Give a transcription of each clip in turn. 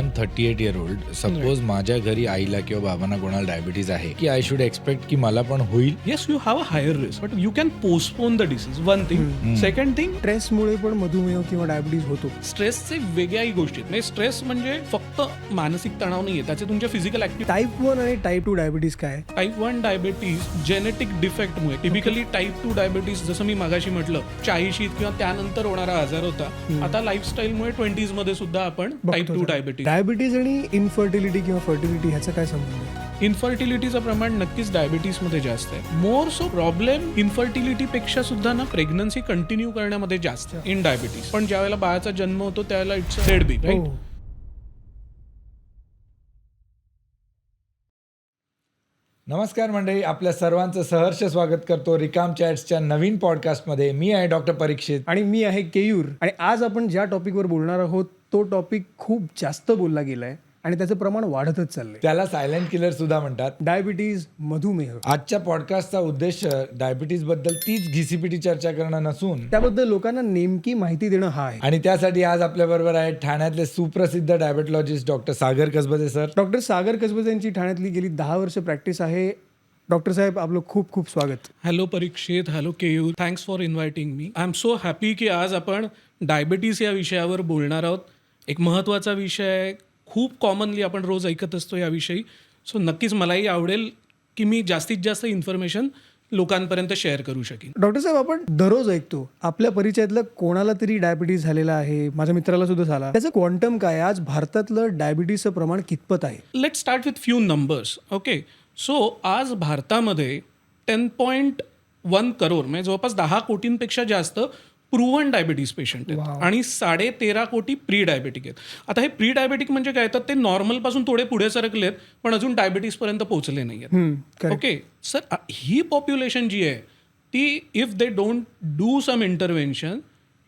Am thirty eight year old suppose माझ्या घरी आईला किंवा बाबांना कोणाला डायबिटीज आहे की आय शुड एक्सपेक्ट की मला पण होईल? Yes you have a higher risk but you can postpone the disease one thing second thing स्ट्रेसमुळे पण मधुमेह किंवा डायबिटीज होतो. स्ट्रेसचे वेगळ्याही गोष्टी आहेत. म्हणजे स्ट्रेस म्हणजे फक्त मानसिक तणाव नाही त्याचे तुमच्या फिजिकल ऍक्टिव्ह टाईप वन आणि टाईप टू डायबिटीज काय? टाईप वन डायबिटीज जेनेटिक डिफेक्टमुळे टिपिकली टाईप टू डायबिटीज जसं मी मागाशी म्हटलं चाळीशीत किंवा त्यानंतर होणारा आजार होता. आता लाईफस्टाईलमुळे ट्वेंटीजमध्ये सुद्धा आपण टाईप टू डायबिटीज डायबिटीज आणि इन्फर्टिलिटी किंवा फर्टिलिटी ह्याचा काय संबंध आहे? इन्फर्टिलिटीचं प्रमाण नक्कीच डायबिटीसमध्ये जास्त आहे. मोर सो प्रॉब्लेम इन्फर्टिलिटी पेक्षा सुद्धा ना प्रेग्नन्सी कंटिन्यू करण्यामध्ये जास्त इन डायबिटीस पण ज्यावेळेला बाळाचा जन्म होतो त्यावेळेला इट्स डेड बी राईट हो. नमस्कार मंडळी आपल्या सर्वांचं सहर्ष स्वागत करतो रिकाम चॅट्सच्या नवीन पॉडकास्टमध्ये मी आहे डॉक्टर परीक्षित. आणि मी आहे केयूर. आणि आज आपण ज्या टॉपिकवर बोलणार आहोत तो टॉपिक खूप जास्त बोलला गेलाय आणि त्याचं प्रमाण वाढतच चाललंय. त्याला सायलेंट किलर सुद्धा म्हणतात. डायबिटीज मधुमेह. आजच्या पॉडकास्टचा उद्देश डायबिटीजबद्दल तीच घिसीपिटी चर्चा करणं नसून त्याबद्दल लोकांना नेमकी माहिती देणं हा आहे. आणि त्यासाठी आज आपल्या बरोबर आहेत ठाण्यातले सुप्रसिद्ध diabetologist doctor Sagar Kasbade sir doctor Sagar Kasbe यांची ठाण्यातली गेली दहा वर्ष प्रॅक्टिस आहे. डॉक्टर साहेब आपलं खूप खूप स्वागत. Hello Parikshit hello okay you thanks for inviting me I am so happy की आज आपण डायबिटीस या विषयावर बोलणार आहोत. एक महत्त्वाचा विषय खूप कॉमनली आपण रोज ऐकत असतो याविषयी. सो नक्कीच मलाही आवडेल की मी जास्तीत जास्त इन्फॉर्मेशन लोकांपर्यंत शेअर करू शकेन. डॉक्टर साहेब आपण दररोज ऐकतो. आपल्या परिचयातलं कोणाला तरी डायबिटीज झालेला आहे माझ्या मित्राला सुद्धा झाला. त्याचं क्वांटम काय आज भारतातलं डायबिटीजचं प्रमाण कितपत आहे? Let start with few numbers okay so आज भारतामध्ये टेन पॉईंट वन करोड म्हणजे जवळपास दहा कोटींपेक्षा जास्त प्रूव्हन डायबिटीस पेशंट आहेत. आणि साडे तेरा कोटी प्री डायबेटिक आहेत. आता हे प्री डायबेटिक म्हणजे काय? तर ते नॉर्मलपासून थोडे पुढे सरकलेत पण अजून डायबिटीसपर्यंत पोहोचले नाही आहेत. ओके? सर ही पॉप्युलेशन जी आहे ती if they don't do some intervention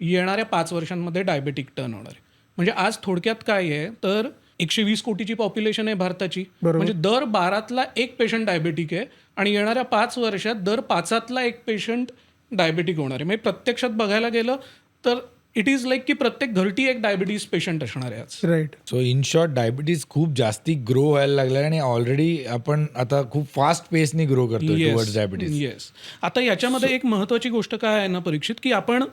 येणाऱ्या पाच वर्षांमध्ये डायबेटिक टर्न होणार आहे. म्हणजे आज थोडक्यात काय आहे तर एकशे वीस कोटीची पॉप्युलेशन आहे भारताची. म्हणजे दर बारातला एक पेशंट डायबेटिक आहे आणि येणाऱ्या पाच वर्षात दर पाचातला एक पेशंट डायबेटिक होणार आहे. म्हणजे प्रत्यक्षात बघायला गेलं तर इट इज लाईक की प्रत्येक घरटी एक डायबिटीज पेशंट असणार आहे आज. Right so in short diabetes खूप जास्ती ग्रो व्हायला लागलाय आणि ऑलरेडी आपण आता खूप फास्ट पेसनी ग्रो करतो टुवर्ड्स डायबिटीज येस आता याच्यामध्ये एक महत्वाची गोष्ट काय आहे ना परीक्षित की आपण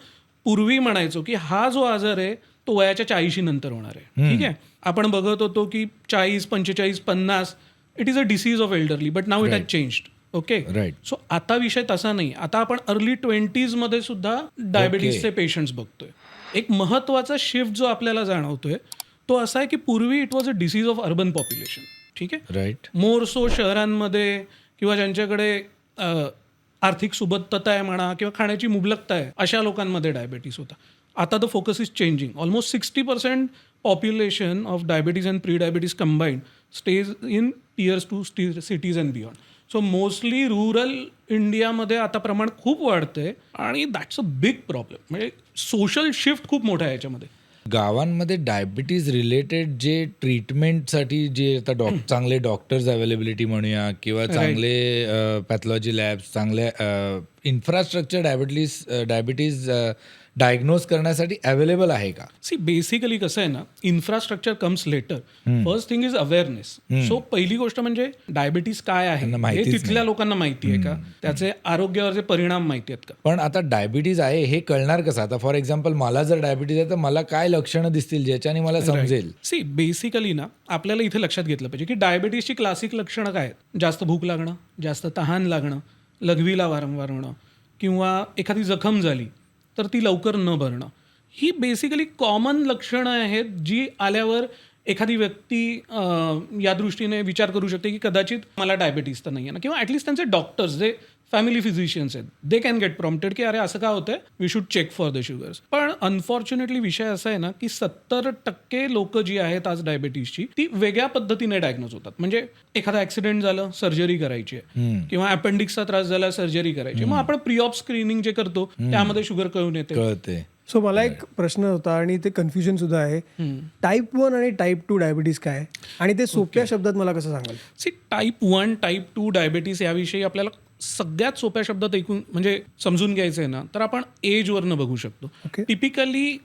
पूर्वी म्हणायचो की हा जो आजार आहे तो वयाच्या चाळीशी नंतर होणार आहे. ठीक आहे? आपण बघत होतो की चाळीस पंचेचाळीस पन्नास it is a disease of elderly but now it has changed okay. Right so आता विषय तसा नाही. आता आपण अर्ली ट्वेंटीजमध्ये सुद्धा डायबिटीसचे पेशंट्स बघतोय. एक महत्त्वाचा शिफ्ट जो आपल्याला जाणवतोय तो असा आहे की पूर्वी it was a disease of urban population ठीक आहे? राईट मोर सो शहरांमध्ये किंवा ज्यांच्याकडे आर्थिक सुबत्तता आहे म्हणा किंवा खाण्याची मुबलकता आहे अशा लोकांमध्ये डायबिटीस होता. आता the focus is changing almost sixty percent population of diabetes and pre diabetes combined stage in tiers two cities and beyond so mostly rural इंडियामध्ये आता प्रमाण खूप वाढतंय आणि दॅट्स अ बिग प्रॉब्लेम म्हणजे सोशल शिफ्ट खूप मोठा आहे याच्यामध्ये. गावांमध्ये डायबिटीज रिलेटेड जे ट्रीटमेंटसाठी जे आता डॉक चांगले डॉक्टर्स अवेलेबिलिटी म्हणूया किंवा चांगले पॅथॉलॉजी लॅब्स चांगले इन्फ्रास्ट्रक्चर डायबिटीज डायबिटीज डायग्नोज करण्यासाठी अवेलेबल आहे का? सी बेसिकली कसं आहे ना infrastructure comes later first thing is awareness so पहिली गोष्ट म्हणजे डायबिटीस काय आहे? हे तिथल्या लोकांना माहिती आहे का? त्याचे आरोग्यावरचे परिणाम माहिती आहेत का? पण आता डायबिटीज आहे हे कळणार कसं? आता फॉर एक्झाम्पल मला जर डायबिटीज आहे तर मला काय लक्षणं दिसतील ज्याच्याने मला समजेल? सी बेसिकली ना आपल्याला इथे लक्षात घेतलं पाहिजे की डायबिटीसची क्लासिक लक्षणं काय आहेत? जास्त भूक लागणं जास्त तहान लागणं लघवीला वारंवार होणं किंवा एखादी जखम झाली तर ती लवकर न भरणं. ही बेसिकली कॉमन लक्षणं आहेत जी आल्यावर एखादी व्यक्ती या दृष्टीने विचार करू शकते की कदाचित मला डायबिटीज तर नाही आहे ना. किंवा ॲटलिस्ट त्यांचे डॉक्टर्स जे फॅमिली फिजिशियन्स आहेत. दे कॅन गेट प्रॉम्प्टेड की अरे असं का होतंय? We should check for the sugars पण अनफॉर्च्युनेटली विषय असा आहे ना की सत्तर टक्के लोक जी आहेत आज डायबिटीसची ती वेगळ्या पद्धतीने डायग्नोज होतात. म्हणजे एखादा ऍक्सिडेंट झालं सर्जरी करायची आहे. किंवा अपेंडिक्सचा त्रास झाला सर्जरी करायची मग आपण प्रिऑप स्क्रीनिंग जे करतो त्यामध्ये शुगर कळून येते. कळते. सो मला एक प्रश्न होता आणि ते कन्फ्युजन सुद्धा आहे. टाईप वन आणि टाईप टू डायबिटीज काय? आणि ते सोप्या शब्दात मला कसं सांगाल? See type one type two diabetes याविषयी आपल्याला सगळ्यात सोप्या शब्दात ऐकून म्हणजे समजून घ्यायचं आहे ना तर आपण एजवरनं बघू शकतो. Okay. Typically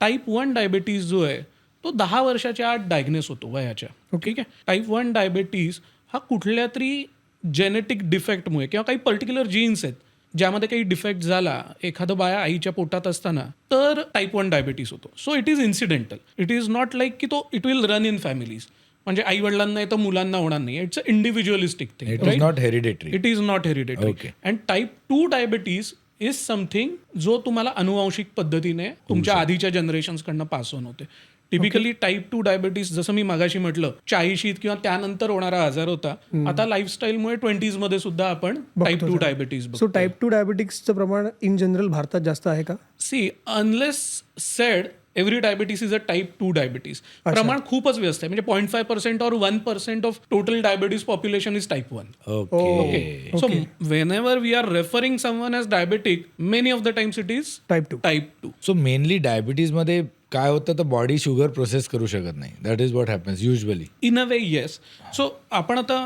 type one diabetes जो आहे तो दहा वर्षाच्या आत डायग्नेस होतो वयाच्या. ठीक आहे? टाईप वन डायबेटीज हा कुठल्या तरी जेनेटिक डिफेक्टमुळे किंवा काही पर्टिक्युलर जीन्स आहेत ज्यामध्ये काही डिफेक्ट झाला एखादं बाया आईच्या पोटात असताना तर टाईप वन डायबिटीस होतो. So it is incidental it is not like की तो it will run in families म्हणजे आई वडिलांना तर मुलांना होणार नाही. It's a individualistic thing it is not hereditary it is not hereditary. And type two diabetes is something जो तुम्हाला अनुवांशिक पद्धतीने तुमच्या आधीच्या जनरेशन्सकडनं पास ऑन होते. टिपिकली टाईप टू डायबिटीज जसं मी मागाशी म्हटलं चाळीशीत किंवा त्यानंतर होणारा आजार होता. आता लाईफस्टाईलमुळे ट्वेंटीजमध्ये सुद्धा आपण type two diabetes so type two डायबिटिक्सचं प्रमाण इन जनरल भारतात जास्त आहे का? See unless said every diabetes is a type two diabetes प्रमाण खूपच व्यस्त आहे. म्हणजे पॉईंट फाय पर्सेंट और one percent of total diabetes population is type one okay So whenever we are referring someone as diabetic, many of the times it is type two type 2. So mainly डायबिटीजमध्ये काय होतं तर body sugar process करू शकत नाही. That is what happens usually In a way, yes. So आपण आता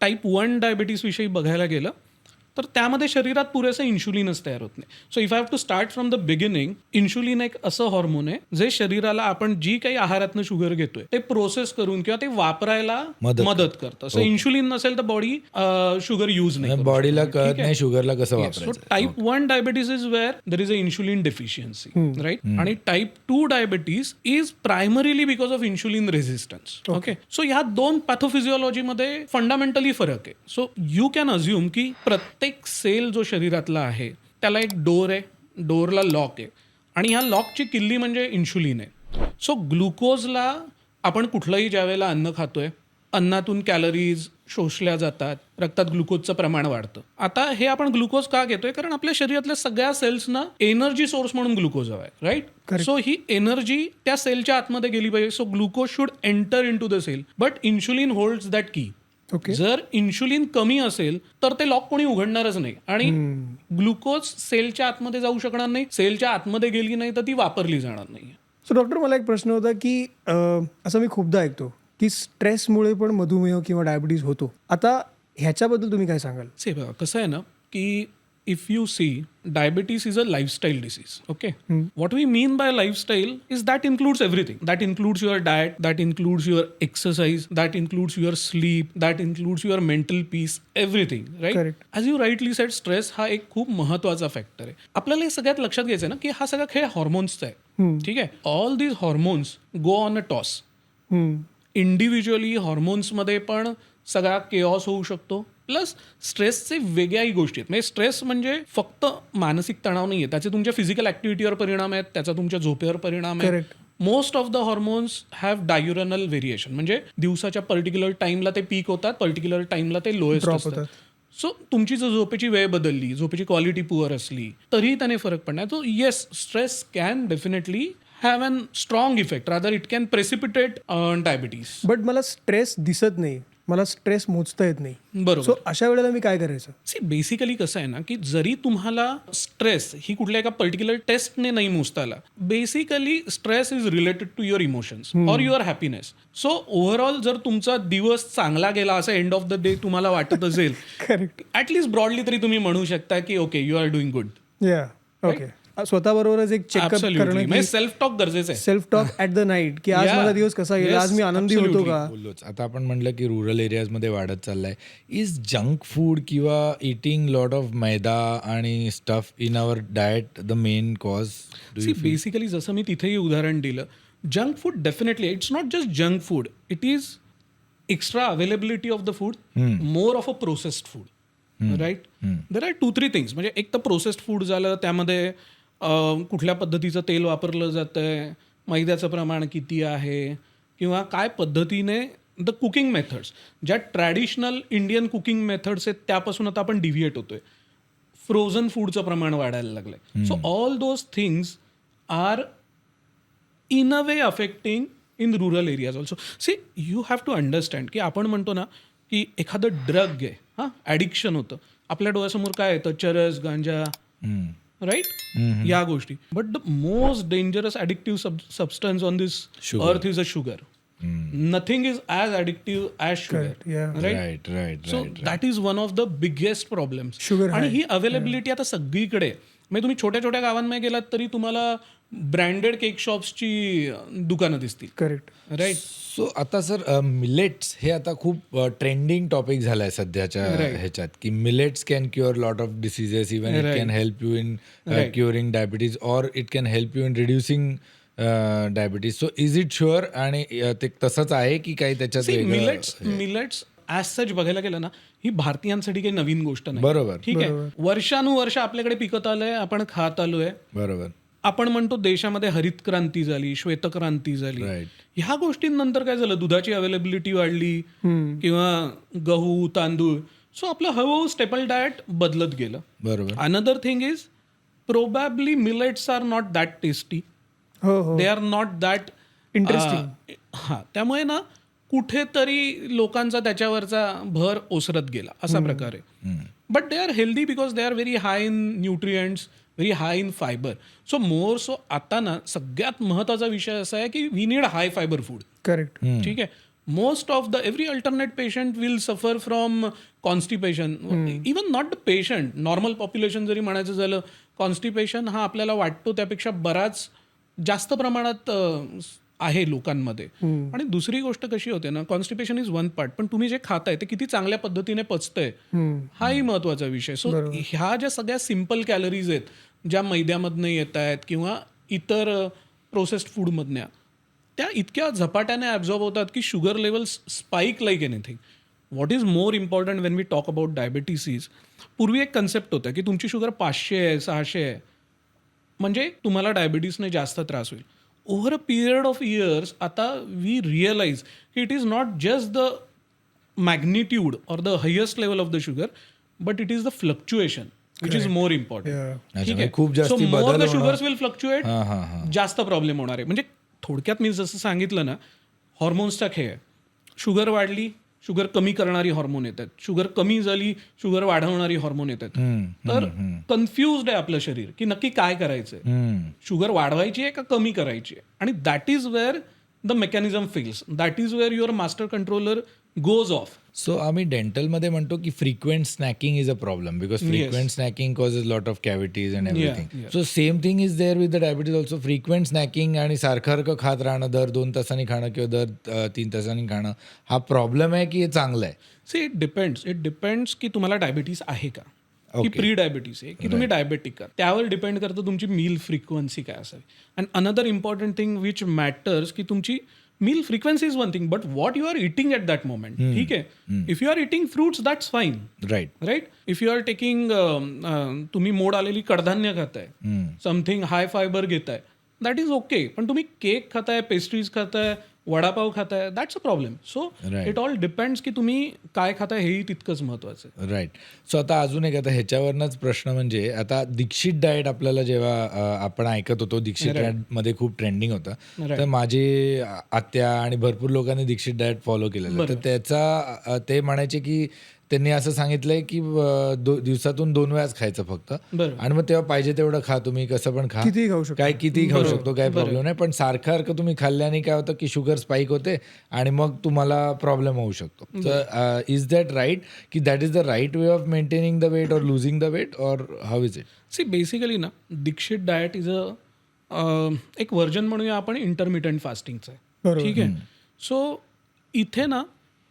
type one diabetes विषयी बघायला गेलं. तर त्यामध्ये शरीरात पुरेसं इन्शुलिनच तयार होत नाही. So if I have to start from the beginning insulin एक असं हॉर्मोन आहे जे शरीराला आपण जी काही आहारातनं शुगर घेतोय ते प्रोसेस करून किंवा ते वापरायला मदत करतं. सो इन्शुलिन नसेल तर बॉडी शुगर यूज नाही बॉडीला कळत नाही शुगरला कसं सो वापरायचं. Type one diabetes is where there is a insulin deficiency right आणि type two diabetes is primarily because of insulin resistance okay so ह्या दोन पॅथोफिजिओलॉजीमध्ये फंडामेंटली फरक आहे. सो यू कॅन अज्युम की प्रत्येक सेल जो शरीरातला आहे त्याला एक डोर आहे डोअरला लॉक आहे. आणि ह्या लॉकची किल्ली म्हणजे इन्शुलिन आहे. सो ग्लुकोजला आपण कुठलंही ज्या वेळेला अन्न खातोय अन्नातून कॅलरीज शोषल्या जातात रक्तात ग्लुकोजचं प्रमाण वाढतं. आता हे आपण ग्लुकोज का घेतोय? कारण आपल्या शरीरातल्या सगळ्या सेल्सना एनर्जी सोर्स म्हणून ग्लुकोज हवा आहे राईट सो ही एनर्जी त्या सेलच्या आतमध्ये गेली पाहिजे. So glucose should enter in to the cell but insulin holds that की जर इन्शुलिन कमी असेल तर ते लॉक कोणी उघडणारच नाही. आणि ग्लुकोज सेलच्या आतमध्ये जाऊ शकणार नाही. सेलच्या आतमध्ये गेली नाही तर ती वापरली जाणार नाही. सो डॉक्टर मला एक प्रश्न होता की असं मी खूपदा ऐकतो की स्ट्रेसमुळे पण मधुमेह किंवा डायबिटीज होतो. आता ह्याच्याबद्दल तुम्ही काय सांगाल? से कसं आहे ना की if you see diabetes is a lifestyle disease okay what we mean by lifestyle is that includes everything that includes your diet that includes your exercise that includes your sleep that includes your mental peace everything right Correct. As you rightly said stress हा एक खूप महत्त्वाचा factor आहे. आपल्याला हे सगळ्यात लक्षात घ्यायचं आहे ना की हा सगळा खेळ हॉर्मोन्सचा आहे. ठीक आहे? All these hormones go on a toss. Individually हॉर्मोन्समध्ये पण सगळा केऑस होऊ शकतो. प्लस स्ट्रेसचे वेगळ्याही गोष्टी आहेत. म्हणजे स्ट्रेस म्हणजे फक्त मानसिक तणाव नाही आहे त्याचे तुमच्या फिजिकल ॲक्टिव्हिटीवर परिणाम आहेत त्याचा तुमच्या झोपेवर परिणाम आहे. Most of the hormones have diurnal variation म्हणजे दिवसाच्या पर्टिक्युलर टाइमला ते पीक होतात पर्टिक्युलर टाइमला ते लोएस्ट असतात. होतात. सो तुमची जर झोपेची वेळ बदलली झोपेची क्वालिटी पुअर असली तरीही त्याने फरक पडणार. तो yes stress can definitely have an strong effect rather it can precipitate diabetes but मला स्ट्रेस दिसत नाही. मला स्ट्रेस मोजता येत नाही. बरोबर. सो अशा वेळेला मी काय करायचं? सी बेसिकली कसं आहे ना की जरी तुम्हाला स्ट्रेस ही कुठल्या एका पर्टिक्युलर टेस्टने नाही मोजता आला basically stress is related to your emotions or your happiness so overall जर तुमचा दिवस चांगला गेला असं एंड ऑफ द डे तुम्हाला वाटत असेल करेक्ट ॲटलिस्ट ब्रॉडली तरी तुम्ही म्हणू शकता की okay you are doing good या ओके स्वतःबरोबरच एक चेकअप करणं म्हणजे सेल्फ टॉक गरजेचं आहे. Self talk at the night की आज. माझा दिवस कसा गेला Yes, आज मी आनंदी होतो. का? बोललोच. आता आपण म्हणलं की रुरल एरियाजमध्ये वाढत चाललाय. इज जंक फूड किंवा इटिंग लॉट ऑफ मैदा आणि stuff in our diet the main cause see basically जसं मी तिथेही उदाहरण दिलं junk food definitely it's not just junk food it is extra availability of the food more of a processed food right there are two three things म्हणजे एक तर processed food झालं त्यामध्ये कुठल्या पद्धतीचं तेल वापरलं जातं आहे मैद्याचं प्रमाण किती आहे? किंवा काय पद्धतीने द कुकिंग मेथड्स ज्या ट्रॅडिशनल इंडियन कुकिंग मेथड्स आहेत त्यापासून आता आपण डिव्हिएट होतोय. फ्रोझन फूडचं प्रमाण वाढायला लागलंय. So all those things are in a way affecting in rural areas also see you have to understand की आपण म्हणतो ना की एखादं ड्रग आहे हां ॲडिक्शन होतं. आपल्या डोळ्यासमोर काय येतं? चरस गांजा. राईट? या गोष्टी. But the most dangerous addictive sub substance on this earth is a sugar nothing is as addictive as. Sugar right right so that is one of the biggest problems Sugar आणि. ही availability आता सगळीकडे. म्हणजे तुम्ही छोट्या छोट्या गावांमध्ये गेलात तरी तुम्हाला ब्रँडेड केक शॉप्सची दुकानं दिसतील. करेक्ट राईट सो आता सर मिलेट्स हे आता खूप ट्रेंडिंग टॉपिक झालं आहे सध्याच्या ह्याच्यात. की millets can cure lot of diseases even it can help you in curing diabetes or it can help you in reducing diabetes so is it sure आणि ते तसंच आहे की काही त्याच्यात वेगळं- मिलेट्स मिलेट्स ॲज सच बघायला गेलं ना ही भारतीयांसाठी काही नवीन गोष्ट नाही. बरोबर. ठीक आहे? वर्षानुवर्ष आपल्याकडे पिकत आलंय आपण खात आलोय. बरोबर. आपण म्हणतो देशामध्ये हरित क्रांती झाली श्वेतक्रांती झाली. ह्या गोष्टींनंतर काय झालं? दुधाची अवेलेबिलिटी वाढली किंवा गहू तांदूळ. सो आपलं हळूहळू स्टेपल डाएट बदलत गेलं. बरोबर. Another thing is probably millets are not that tasty they are not that Interesting. हा त्यामुळे ना कुठेतरी लोकांचा त्याच्यावरचा भर ओसरत गेला. असा प्रकार. आहे but they are healthy because they are very high in nutrients very high in fibre so more so आता ना सगळ्यात महत्त्वाचा विषय असा आहे की we need high fibre food correct ठीक आहे? Most of the every alternate patient will suffer from constipation even not the patient normal population जरी म्हणायचं झालं कॉन्स्टिपेशन हा आपल्याला वाटतो त्यापेक्षा बराच जास्त प्रमाणात आहे लोकांमध्ये. आणि दुसरी गोष्ट कशी होते ना कॉन्स्टिपेशन इज वन पार्ट पण तुम्ही जे खाताय ते किती चांगल्या पद्धतीने पचतंय हाही महत्त्वाचा विषय. सो ह्या ज्या सगळ्या सिंपल कॅलरीज आहेत ज्या मैद्यामधनं येत आहेत किंवा इतर प्रोसेस्ड फूडमधल्या त्या इतक्या झपाट्याने ॲब्झॉर्ब होतात की sugar levels spike like anything what is more important when we talk about diabetes is पूर्वी एक कन्सेप्ट होता की तुमची शुगर पाचशे आहे सहाशे आहे. म्हणजे तुम्हाला डायबिटीसने जास्त त्रास होईल. Over a period of years आता वी रिअलाइज की it is not just the magnitude or the highest level of the sugar but it is the fluctuation which is more important ठीक आहे? खूप जास्ती more the sugars will fluctuate जास्त problem होणार आहे. म्हणजे थोडक्यात मी जसं सांगितलं ना हॉर्मोन्सचा खेळ. आहे शुगर वाढली शुगर कमी करणारी हॉर्मोन येतात. शुगर कमी झाली शुगर वाढवणारी हॉर्मोन येतात. तर कन्फ्युज्ड आहे आपलं शरीर की नक्की काय करायचंय. शुगर वाढवायची आहे का कमी करायची आहे? आणि that is where the mechanism fails that is where your master controller goes off so आम्ही डेंटलमध्ये म्हणतो की frequent snacking is a problem because frequent snacking causes lot of cavities and everything so same thing is there with the diabetes also frequent snacking आणि सारखं खात राहणं दर दोन तासांनी खाणं किंवा दर तीन तासांनी खाणं हा प्रॉब्लेम आहे की हे चांगलं आहे? See it depends it depends की तुम्हाला डायबिटीस आहे का? की प्री डायबिटीस आहे की तुम्ही डायबेटिक का त्यावर डिपेंड करतं तुमची मील फ्रिक्वेन्सी काय असावी and another important thing which matters की तुमची meal frequency is one thing but what you are eating at that moment ठीक आहे if you are eating fruits that's fine right right if you are taking तुम्ही मोड आलेली कडधान्य खाताय something high fibre घेताय दॅट इज ओके पण तुम्ही केक खाताय पेस्ट्रीज खाताय वडापाव खाताय that's a problem so. It all depends की तुम्ही काय खाताय हेही तितकंच महत्वाचं आहे. राईट सो आता अजून एक आता ह्याच्यावरनच प्रश्न म्हणजे आता दीक्षित डाएट आपल्याला जेव्हा आपण ऐकत होतो दीक्षित डाएटमध्ये खूप ट्रेंडिंग होतं तर माझी आत्या आणि भरपूर लोकांनी दीक्षित डाएट फॉलो केलेलं. तर त्याचा ते म्हणायचे की त्यांनी असं सांगितलंय की दो- दिवसातून दोन वेळाच खायचं फक्त. आणि मग तेव्हा पाहिजे तेवढं खा तुम्ही कसं पण खा. कितीही खाऊ शकतो. काय किती खाऊ शकतो काय प्रॉब्लेम नाही. पण सारखं सारखं तुम्ही खाल्ल्याने काय होतं की शुगर स्पाईक होते आणि मग तुम्हाला प्रॉब्लेम होऊ शकतो. तर इज दॅट राईट की that is the right way of maintaining the weight or losing the weight or how is it see basically ना दीक्षित डाएट इज अ एक व्हर्जन म्हणूया आपण इंटरमिटंट फास्टिंगचं आहे. ठीक आहे? सो इथे ना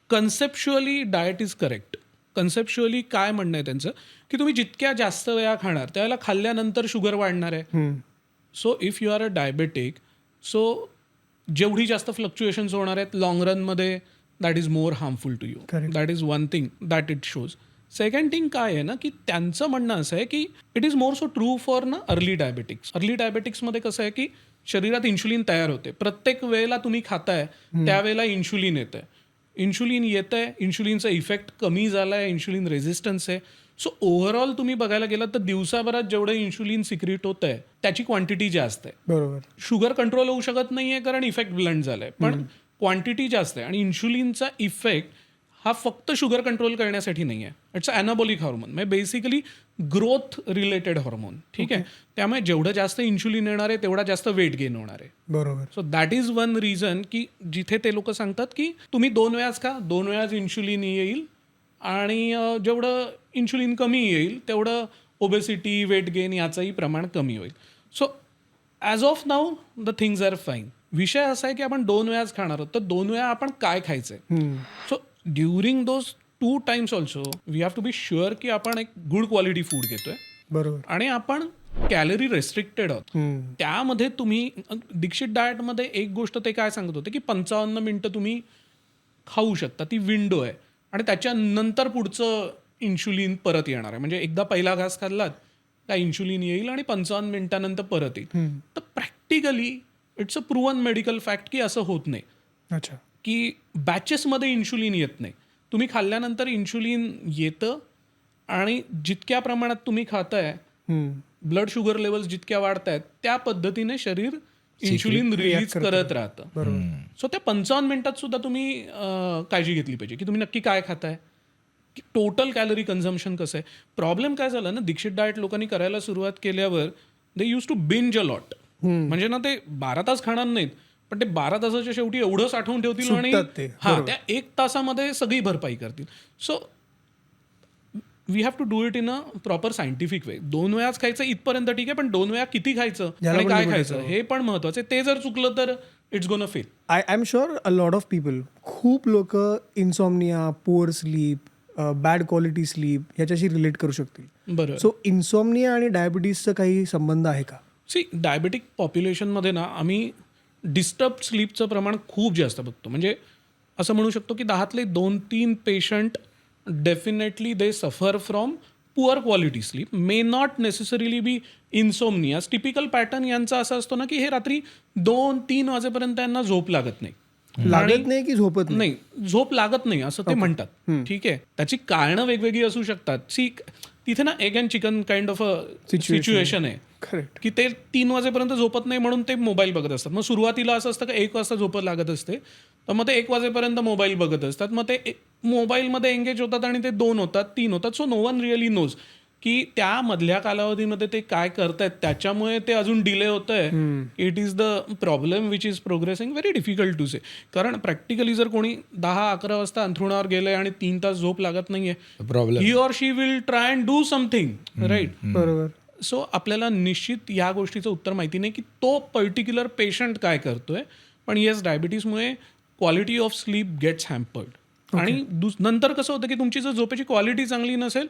conceptually diet is correct conceptually काय म्हणणं आहे त्यांचं? की तुम्ही जितक्या जास्त वेळा खाणार त्यावेळेला खाल्ल्यानंतर शुगर वाढणार आहे. So if you are a diabetic so जेवढी जास्त फ्लक्च्युएशन्स होणार आहेत long रनमध्ये that is more harmful to you. That is one thing that it shows second thing काय आहे ना की त्यांचं म्हणणं असं आहे की it is more so true for ना अर्ली डायबेटिक्स अर्ली डायबेटिक्समध्ये कसं आहे की शरीरात इन्शुलिन तयार होते. प्रत्येक वेळेला तुम्ही खाताय त्यावेळेला इन्शुलिन येतं इन्शुलिन येतं आहे इन्शुलिनचा इफेक्ट कमी झाला आहे इन्शुलिन रेझिस्टन्स आहे. सो ओव्हरऑल तुम्ही बघायला गेलात तर दिवसाभरात जेवढं इन्शुलिन सिक्रिट होतं आहे त्याची क्वांटिटी जास्त आहे. बरोबर. शुगर कंट्रोल होऊ शकत नाहीये कारण इफेक्ट ब्लंड झालाय. पण क्वांटिटी जास्त आहे. आणि इन्शुलिनचा इफेक्ट हा फक्त शुगर कंट्रोल करण्यासाठी नाही आहे इट्स अॅनाबॉलिक हॉर्मोन म्हणजे बेसिकली ग्रोथ रिलेटेड हॉर्मोन ठीक आहे? त्यामुळे जेवढं जास्त इन्शुलिन येणार आहे तेवढा जास्त वेट गेन होणार आहे. बरोबर. So that is one reason की जिथे ते लोक सांगतात की तुम्ही दोन वेळाच का दोन वेळाच इन्शुलिन येईल आणि जेवढं इन्शुलिन कमी येईल तेवढं ओबेसिटी वेट गेन याचंही प्रमाण कमी होईल. So as of now the things are fine विषय असा आहे की आपण दोन वेळाच खाणार आहोत. तर दोन वेळा आपण काय हम्म. So during those two times also we have to be sure की आपण एक गुड क्वालिटी फूड घेतोय. बरोबर. आणि आपण कॅलरी रेस्ट्रिक्टेड आहोत. त्यामध्ये तुम्ही दीक्षित डाएटमध्ये एक गोष्ट ते काय सांगत होते की पंचावन्न मिनटं तुम्ही खाऊ शकता ती विंडो आहे. आणि त्याच्यानंतर पुढचं इन्शुलिन परत येणार आहे. म्हणजे एकदा पहिला घास खाल्लात का इन्शुलिन येईल आणि पंचावन्न मिनिटानंतर परत येईल. तर practically it's a proven medical fact की असं होत नाही. अच्छा. की बॅचेसमध्ये इन्शुलिन येत नाही. तुम्ही खाल्ल्यानंतर इन्शुलिन येतं आणि जितक्या प्रमाणात तुम्ही खाताय. ब्लड शुगर लेवल्स जितक्या वाढत आहेत त्या पद्धतीने शरीर इन्शुलिन रिलीज करत. राहतं. सो त्या पंचावन्न मिनिटात सुद्धा तुम्ही काळजी घेतली पाहिजे की तुम्ही नक्की काय खाताय? की टोटल कॅलरी कन्झम्पशन कसं आहे? प्रॉब्लेम काय झाला ना दीक्षित डाएट लोकांनी करायला सुरुवात केल्यावर they used to binge a lot म्हणजे ना ते बारा तास खाणार नाहीत. पण ते बारा तासाच्या शेवटी एवढं साठवून ठेवतील आणि हा त्या एक तासामध्ये सगळी भरपाई करतील. So we have to do it in a proper scientific way दोन वेळाच खायचं इथपर्यंत ठीक आहे पण दोन वेळा किती खायचं आणि पण काय खायचं हे पण महत्वाचं आहे. ते जर चुकलं तर it's gonna fail I I am sure a lot of people खूप लोक insomnia poor sleep bad quality sleep ह्याच्याशी रिलेट करू शकतील. बरं. सो इन्सॉमनिया आणि डायबिटीसचा काही संबंध आहे का? सी डायबेटिक पॉप्युलेशनमध्ये ना आम्ही डिस्टर्ब स्लीपचं प्रमाण खूप जास्त बघतो. म्हणजे असं म्हणू शकतो की दहातले दोन तीन patient definitely they suffer from poor quality sleep may not necessarily be insomnias typical pattern यांचा असा असतो ना की हे रात्री दोन तीन वाजेपर्यंत यांना झोप लागत नाही. लागत नाही की झोपत नाही? नाही झोप लागत नाही असं ते म्हणतात. ठीक आहे? त्याची कारणं वेगवेगळी असू शकतात. सी तिथे ना egg and chicken kind of a situation आहे. करेक्ट की ते तीन वाजेपर्यंत झोपत नाही म्हणून ते मोबाईल बघत असतात. मग सुरुवातीला असं असतं का एक वाजता झोपत लागत असते. तर मग ते एक वाजेपर्यंत मोबाईल बघत असतात. मग ते मोबाईलमध्ये एंगेज होतात आणि ते दोन होतात तीन होतात. So no one really knows की त्या मधल्या कालावधीमध्ये ते काय करतायत. त्याच्यामुळे ते अजून डिले होत आहे it is the problem which is progressing very difficult to say कारण प्रॅक्टिकली जर कोणी दहा अकरा वाजता अंथरुणावर गेले आणि तीन तास झोप लागत नाहीये problem he or she will try and do something right बरोबर. सो आपल्याला निश्चित या गोष्टीचं उत्तर माहिती नाही की तो पर्टिक्युलर पेशंट काय करतोय पण yes डायबिटीसमुळे quality of sleep gets hampered आणि दुस नंतर कसं होतं की तुमची जर झोपेची क्वालिटी चांगली नसेल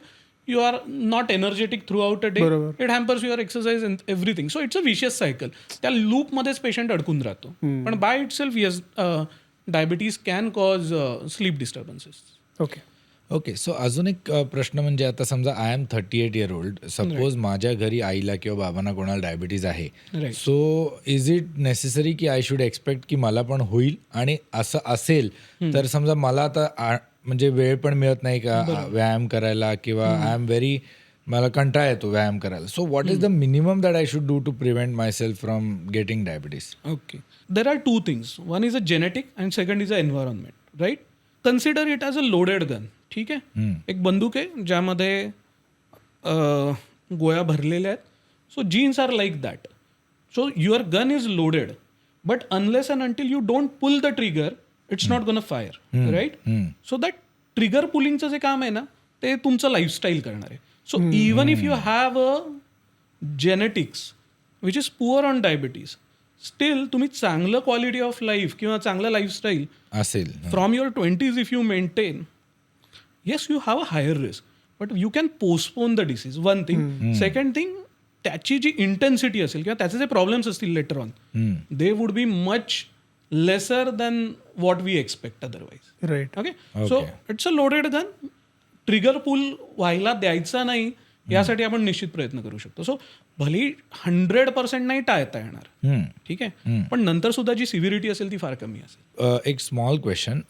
you are not energetic throughout a day. It hampers your exercise in everything so it's a vicious cycle त्या लूपमध्येच पेशंट अडकून राहतो. पण by itself yes diabetes can cause sleep disturbances okay okay so अजून एक अ, प्रश्न म्हणजे आता समजा I am thirty eight year old suppose माझ्या घरी आईला किंवा बाबांना कोणाला डायबिटीज आहे. सो इज इट नेसेसरी की आय शुड एक्सपेक्ट की मला पण होईल आणि असं असेल तर समजा मला आता आ- म्हणजे वेळ पण मिळत नाही का आ, व्यायाम करायला किंवा आय एम व्हेरी मला कंटाळा येतो व्यायाम करायला so what is the minimum that I should do to prevent myself from getting diabetes Okay. There are two things. One is a genetic and second is a environment, right? Consider it as a loaded gun. ठीक आहे? एक बंदूक आहे ज्यामध्ये गोळ्या भरलेल्या आहेत. So genes are like that so your gun is loaded but unless and until you don't pull the trigger it's not gonna fire right so that trigger पुलिंगचं जे काम आहे ना ते तुमचं लाईफस्टाईल करणार आहे. So even if you have a genetics which is poor on diabetes still तुम्ही चांगलं क्वालिटी ऑफ लाईफ किंवा चांगलं लाईफस्टाईल असेल. From your twenties if you maintain yes you have a higher risk but you can postpone the disease one thing second thing त्याची जी intensity असेल किंवा त्याचे जे प्रॉब्लेम्स असतील later on they would be much lesser than what we expect otherwise right okay so it's a loaded gun trigger pull व्हायला द्यायचा नाही यासाठी आपण निश्चित प्रयत्न करू शकतो. सो भली हंड्रेड पर्सेंट नाही टाळता येणार. ठीक आहे? पण नंतर सुद्धा जी सिव्हिरिटी असेल ती फार कमी असेल. Uh, एक स्मॉल क्वेश्चन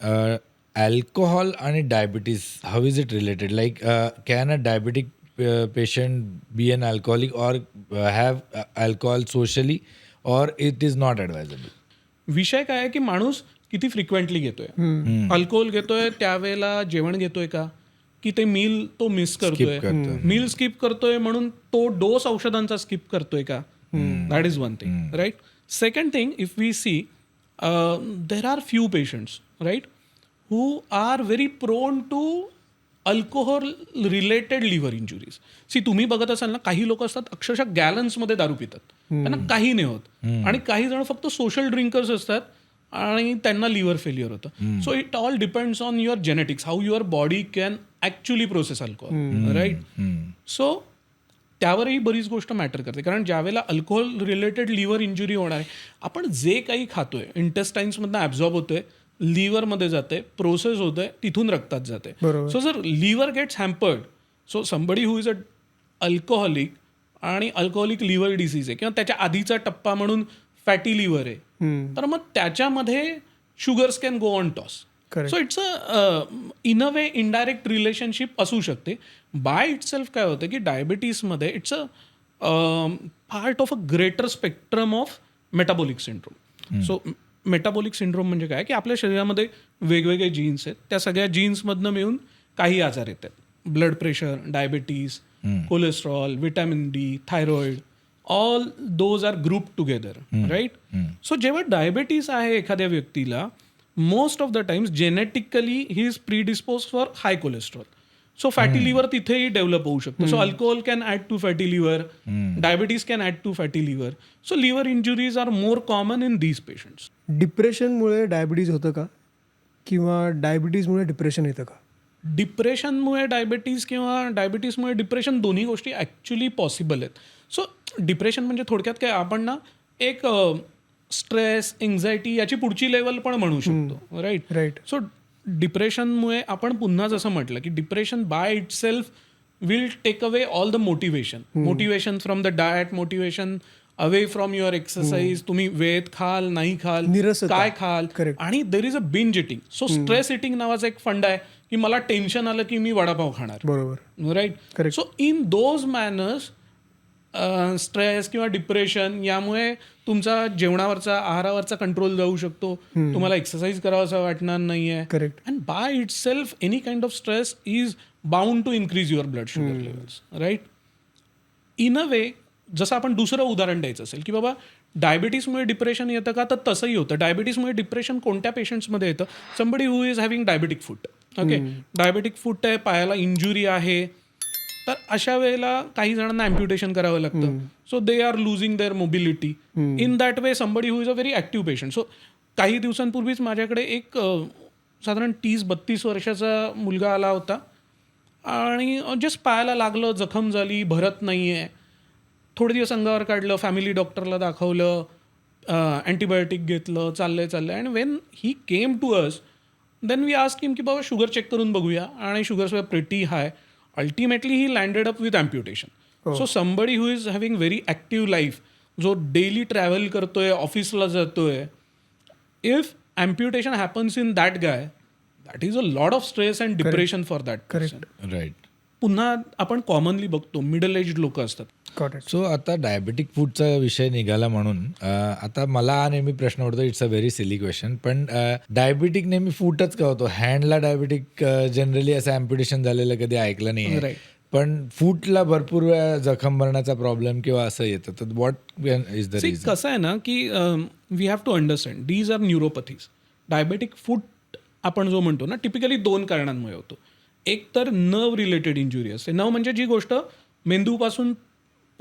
अल्कोहोल आणि diabetes how is it related like can a diabetic patient be an alcoholic or have alcohol socially or it is not advisable विषय काय आहे की माणूस किती फ्रिक्वेंटली घेतोय? अल्कोहोल घेतोय त्यावेळेला जेवण घेतोय का? की ते मील तो मिस करतोय? करतोय. मील स्किप करतोय म्हणून तो डोस औषधांचा स्किप करतोय का? That is one thing right second thing if we see there are few patients right who are very prone to alcohol related liver injuries see तुम्ही बघत असाल ना काही लोक असतात अक्षरशः गॅलन्समध्ये दारू पितात. त्यांना काही नाही होत. आणि काही जण फक्त सोशल ड्रिंकर्स असतात आणि त्यांना लिव्हर फेल्युअर होतं. So it all depends on your genetics how your body can actually process alcohol right so त्यावरही बरीच गोष्ट मॅटर करते. कारण ज्यावेळेला अल्कोहोल रिलेटेड लिव्हर इंजुरी होणार आहे आपण जे काही खातोय इंटेस्टाईन्समधनं ॲब्झॉर्ब होतोय लिव्हरमध्ये जाते प्रोसेस होतोय तिथून रक्तात जाते. सो जर liver gets hampered so somebody who is a alcoholic आणि अल्कोहॉलिक लिव्हर डिसीज आहे किंवा त्याच्या आधीचा टप्पा म्हणून फॅटी लिव्हर आहे. तर मग त्याच्यामध्ये sugars can go on toss. So it's a in a way indirect relationship असू शकते बाय इट सेल्फ काय होतं की डायबिटीसमध्ये it's a part of a greater spectrum of metabolic syndrome so metabolic syndrome म्हणजे काय? की आपल्या शरीरामध्ये वेगवेगळे जीन्स आहेत. त्या सगळ्या जीन्समधनं मिळून काही आजार येतात blood pressure diabetes cholesterol vitamin D thyroid all those are group together right so जेव्हा डायबिटीस आहे एखाद्या व्यक्तीला most of the times genetically he is predispose for high cholesterol so fatty liver तिथेही डेव्हलप होऊ शकतो. So alcohol can add to fatty liver diabetes can add to fatty liver so liver injuries are more common in these patients डिप्रेशनमुळे diabetes होतं का? किंवा डायबिटीजमुळे depression येतं का? डिप्रेशनमुळे diabetes किंवा डायबिटीसमुळे depression दोन्ही गोष्टी ॲक्च्युली पॉसिबल आहेत. सो डिप्रेशन म्हणजे थोडक्यात काय? आपण ना एक स्ट्रेस एन्झायटी याची पुढची लेवल पण म्हणू शकतो राईट राईट सो डिप्रेशनमुळे आपण पुन्हा जसं म्हटलं की depression by itself will take away all the motivation motivation from the diet motivation away from your exercise तुम्ही वेद खाल नाही खाल. काय खाल. आणि there is a binge eating so stress eating नावाचा एक फंड आहे की मला टेन्शन आलं की मी वडापाव खाणार. बरोबर. Right. So in those manners stress किंवा डिप्रेशन यामुळे तुमचा जेवणावरचा आहारावरचा कंट्रोल जाऊ शकतो. तुम्हाला एक्सरसाइज करावासा वाटणार नाहीये. Correct and by itself any kind of stress is bound to increase your blood sugar levels right in a way जसं आपण दुसरं उदाहरण द्यायचं असेल की बाबा डायबिटीसमुळे डिप्रेशन येतं का? तर तसंही होतं. डायबिटीसमुळे डिप्रेशन कोणत्या पेशंट्समध्ये येतं? Somebody who is having diabetic foot okay diabetic foot आहे पायाला इंजुरी आहे तर अशा वेळेला काही जणांना अम्प्युटेशन करावं लागतं. So they are losing their mobility in that way somebody who is a very active patient so काही दिवसांपूर्वीच माझ्याकडे एक साधारण तीस बत्तीस वर्षाचा मुलगा आला होता. आणि जस्ट पायाला लागलं जखम झाली भरत नाही आहे थोडे दिवस अंगावर काढलं फॅमिली डॉक्टरला दाखवलं अँटीबायोटिक घेतलं चाललंय चाललंय. And when he came to us then we ask him की बाबा शुगर चेक करून बघूया. आणि sugar were pretty high ultimately he landed up with amputation so somebody who is having very active life जो daily travel करतोय ऑफिसला जातोय if amputation happens in that guy that is a lot of stress and depression for that correct right पुन्हा आपण commonly बघतो middle age लोक असतात. So आता डायबेटिक फूडचा विषय निघाला म्हणून आता मला हा नेहमी प्रश्न पडतो it's a very silly question पण डायबिटिक नेहमी फूटच का होतो? हँडला डायबिटिक जनरली असं अम्प्युटेशन झालेलं कधी ऐकलं नाही. पण फूटला भरपूर वेळा जखम भरण्याचा प्रॉब्लेम किंवा असं येतं. तर व्हॉट इज द रिझन कसं आहे ना की we have to understand these are neuropathies diabetic foot आपण जो म्हणतो ना टिपिकली दोन कारणांमुळे होतो. एक तर नर्व रिलेटेड इंजुरी असते. नर्व म्हणजे जी गोष्ट मेंदूपासून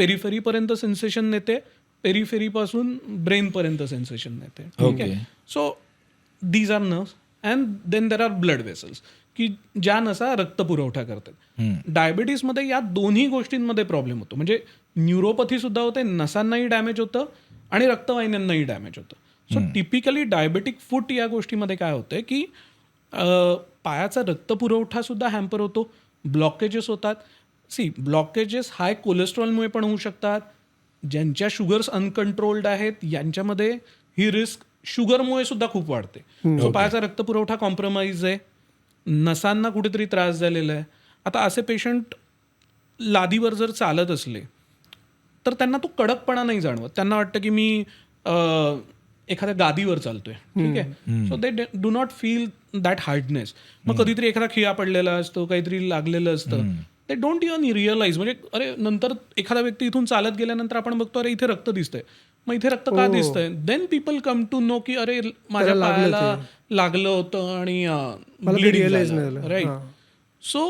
पेरिफेरीपर्यंत सेन्सेशन नेते पेरिफेरीपासून ब्रेनपर्यंत सेन्सेशन नेते. ठीक आहे? So these are nerves and then there are blood vessels की ज्या नसा रक्तपुरवठा करतात. डायबिटीसमध्ये या दोन्ही गोष्टींमध्ये प्रॉब्लेम होतो. म्हणजे न्यूरोपॅथी सुद्धा होते नसांनाही डॅमेज होतं आणि रक्तवाहिन्यांनाही डॅमेज होतं. सो टिपिकली डायबेटिक फूट या गोष्टीमध्ये काय होतं की पायाचा रक्तपुरवठा सुद्धा हॅम्पर होतो ब्लॉकेजेस होतात सी ब्लॉकेजेस हाय कोलेस्ट्रॉलमुळे पण होऊ शकतात. ज्यांच्या शुगर्स अनकंट्रोल्ड आहेत यांच्यामध्ये ही रिस्क शुगरमुळे सुद्धा खूप वाढते. सो पायाचा रक्तपुरवठा कॉम्प्रोमाइज आहे. नसांना कुठेतरी त्रास झालेला आहे. आता असे पेशंट लादीवर जर चालत असले तर त्यांना तो कडकपणा नाही जाणवत. त्यांना वाटतं की मी एखाद्या गादीवर चालतोय. ठीक आहे? So they do not feel that hardness मग कधीतरी एखादा खिळा पडलेला असतो काहीतरी लागलेलं असतं. ते डोंट इवन रिअलाइज म्हणजे अरे नंतर एखादा व्यक्ती इथून चालत गेल्यानंतर आपण बघतो अरे इथे रक्त दिसतंय. मग इथे रक्त का दिसतंय? Then people come to know की अरे माझ्या पायाला लागलं होतं आणि. राईट हां. सो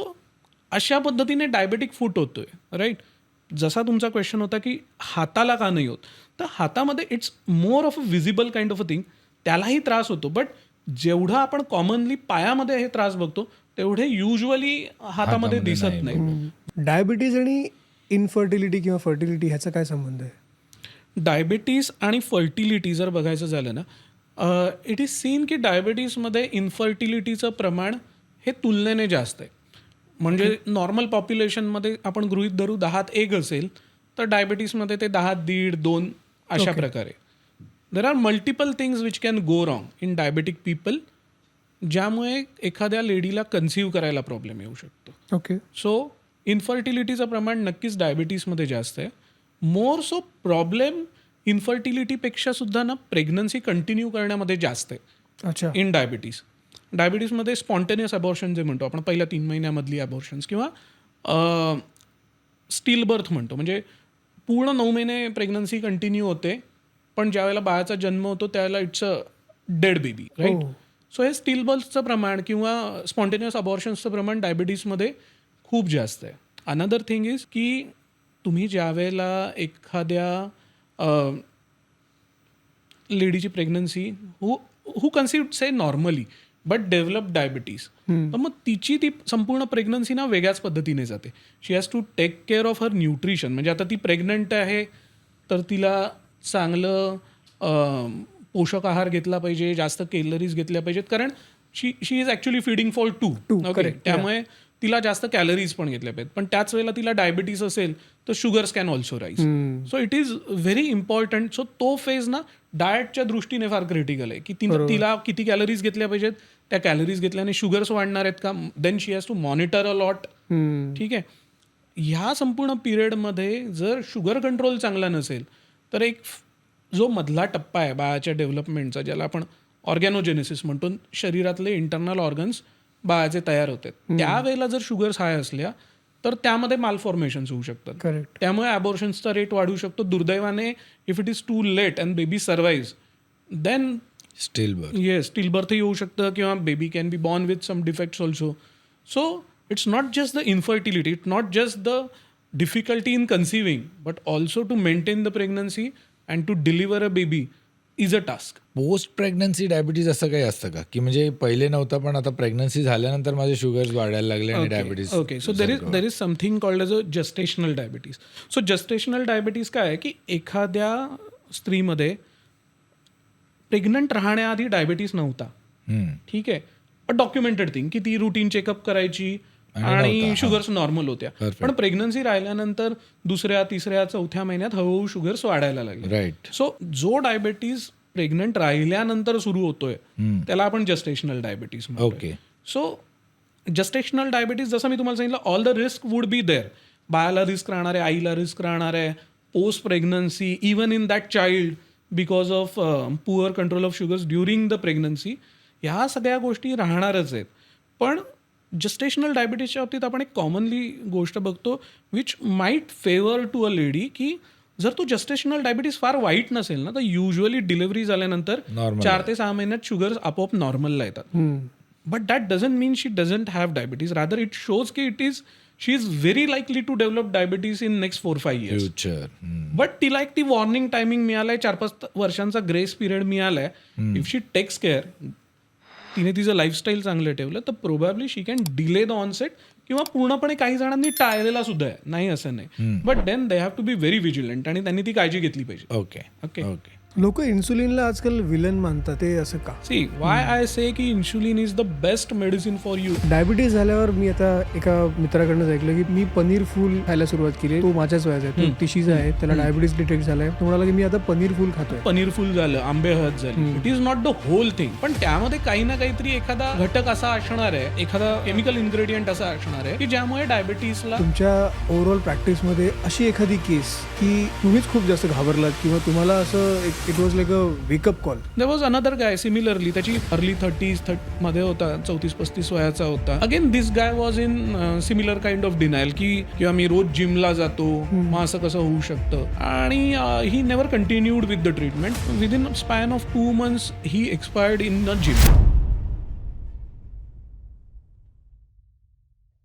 अशा पद्धतीने डायबेटिक फूट होतोय. राईट जसा तुमचा क्वेश्चन होता की हाताला का नाही होत? तर हातामध्ये it's more of a visible kind of a thing त्यालाही त्रास होतो. बट जेवढा आपण कॉमनली पायामध्ये हे त्रास बघतो तेवढे युजली हातामध्ये दिसत नाही. डायबिटीज आणि इनफर्टिलिटी किंवा फर्टिलिटी ह्याचा काय संबंध आहे? डायबिटीस आणि फर्टिलिटी जर बघायचं झालं ना इट इज सीन की डायबिटीसमध्ये इन्फर्टिलिटीचं प्रमाण हे तुलनेने जास्त आहे. म्हणजे नॉर्मल पॉप्युलेशनमध्ये आपण गृहीत धरू दहात एक असेल तर डायबिटीसमध्ये ते दहा दीड दोन अशा प्रकारे. There are multiple things which can go wrong in diabetic people ज्यामुळे एखाद्या लेडीला कन्सिव्ह करायला प्रॉब्लेम येऊ शकतो. ओके सो इन्फर्टिलिटीचं प्रमाण नक्कीच डायबिटीसमध्ये जास्त आहे. मोर सो प्रॉब्लेम इन्फर्टिलिटीपेक्षा सुद्धा ना प्रेग्नन्सी कंटिन्यू करण्यामध्ये जास्त आहे. अच्छा. इन डायबिटीस डायबिटीसमध्ये स्पॉन्टेनियस अबॉर्शन जे म्हणतो आपण पहिल्या तीन महिन्यामधली अबॉर्शन्स किंवा स्टील बर्थ म्हणतो. म्हणजे पूर्ण नऊ महिने प्रेग्नन्सी कंटिन्यू होते पण ज्यावेळेला बाळाचा जन्म होतो त्यावेळेला it's a dead baby right. So हे स्टील बल्सचं प्रमाण किंवा स्पॉन्टेनियस अबॉर्शन्सचं प्रमाण डायबिटीसमध्ये खूप जास्त आहे. अनदर थिंग इज की तुम्ही ज्यावेळेला एखाद्या लेडीची pregnancy who who conceive say normally but develop diabetes तर मग तिची ती संपूर्ण प्रेग्नन्सी ना वेगळ्याच पद्धतीने जाते. She has to take care of her nutrition म्हणजे आता ती प्रेग्नंट आहे तर तिला चांगलं पोषक आहार घेतला पाहिजे जास्त कॅलरीज घेतल्या पाहिजेत. कारण she she is actually feeding for two okay त्यामुळे तिला जास्त कॅलरीज पण घेतल्या पाहिजेत. पण त्याच वेळेला तिला डायबिटीस असेल तर sugars can also rise so it is very important so तो फेज ना डाएटच्या दृष्टीने फार क्रिटिकल आहे. की तिला किती कॅलरीज घेतल्या पाहिजेत त्या कॅलरीज घेतल्याने शुगर्स वाढणार आहेत का? Then she has to monitor a lot ठीक आहे? ह्या संपूर्ण पिरियडमध्ये जर शुगर कंट्रोल चांगला नसेल तर एक जो मधला टप्पा आहे बाळाच्या डेव्हलपमेंटचा ज्याला आपण ऑर्गॅनोजेनेसिस म्हणतो शरीरातले इंटरनल ऑर्गन्स बाळाचे तयार होतात. त्यावेळेला जर शुगर्स हाय असल्या तर त्यामध्ये मालफॉर्मेशन्स होऊ शकतात. करेक्ट त्यामुळे ॲबॉर्शन्सचा रेट वाढू शकतो. दुर्दैवाने if it is too late and baby survive then still birth yes still birth येऊ शकतं किंवा baby can be born with some defects also so it's not just the infertility it not just the difficulty in conceiving but also to maintain the pregnancy and to deliver a baby is a task post pregnancy diabetes असं काही असतं का? की म्हणजे पहिले नव्हतं पण आता प्रेग्नन्सी झाल्यानंतर माझे शुगर्स वाढायला लागले आणि diabetes okay so there is there is something called as a gestational diabetes so gestational diabetes काय आहे? की एखाद्या स्त्रीमध्ये प्रेग्नंट राहण्याआधी डायबिटीस नव्हता. ठीक आहे? पण डॉक्युमेंटेड थिंग की ती रुटीन चेकअप करायची आणि शुगर्स नॉर्मल होत्या. पण प्रेग्नन्सी राहिल्यानंतर दुसऱ्या तिसऱ्या चौथ्या महिन्यात हळूहळू शुगर्स वाढायला लागले. राईट सो जो डायबिटीज प्रेग्नंट राहिल्यानंतर सुरू होतोय त्याला आपण gestational diabetes okay so gestational diabetes जसं मी तुम्हाला सांगितलं all the risk would be there बाळाला रिस्क राहणार आहे आईला रिस्क राहणार आहे. Post pregnancy even in that child because of poor control of sugars during the pregnancy ह्या सगळ्या गोष्टी राहणारच आहेत. पण जस्टेशनल डायबिटीजच्या बाबतीत आपण एक कॉमनली गोष्ट बघतो which might favour to a lady की जर तो जस्टेशनल डायबिटीज फार वाईट नसेल ना तर युजली डिलिव्हरी झाल्यानंतर चार ते सहा महिन्यात शुगर्स आपोआप नॉर्मलला येतात. that doesn't mean she doesn't have diabetes. Rather, it shows that it is she is very likely to develop diabetes in next four five years. Future but तिला एक ती वॉर्निंग टायमिंग मिळालाय चार पाच वर्षांचा ग्रेस पिरियड मिळालाय if she takes care तिने तिचं लाईफस्टाईल चांगलं ठेवलं तर probably she can delay the onset किंवा पूर्णपणे काही जणांनी टाळलेला सुद्धा आहे. नाही असं नाही. But then they have to be very vigilant आणि त्यांनी ती काळजी घेतली पाहिजे. ओके ओके ओके लोक इन्सुलिनला आजकाल विलन मानतात ते असं का? सी वाय आय से की insulin is the best medicine for you diabetes झाल्यावर मी आता एका मित्राकडनं ऐकलं की मी पनीर फूल खायला सुरुवात केली तो माझ्याच वयाचा आहे तो तिशीच आहे त्याला डायबिटीज डिटेक्ट झालाय. तो म्हणाला की मी आता पनीर फूल खातोय. पनीर फुल झालं आंबे हळद झाली. It is not the whole thing पण त्यामध्ये काही ना काहीतरी एखादा घटक असा असणार आहे एखादा केमिकल इन्ग्रेडियंट असा असणार आहे की ज्यामुळे डायबिटीसला तुमच्या ओव्हरऑल प्रॅक्टिसमध्ये अशी एखादी केस की तुम्हीच खूप जास्त घाबरलात किंवा तुम्हाला असं it was like a wake up call they was another guy similarly त्याची अर्ली थर्टीज थर्टमध्ये होता चौतीस पस्तीस वयाचा होता. Again this guy was in similar kind of denial की किंवा मी रोज जिमला जातो मग असं कसं होऊ शकतं? आणि he never continued with the treatment within span of two months he expired in the gym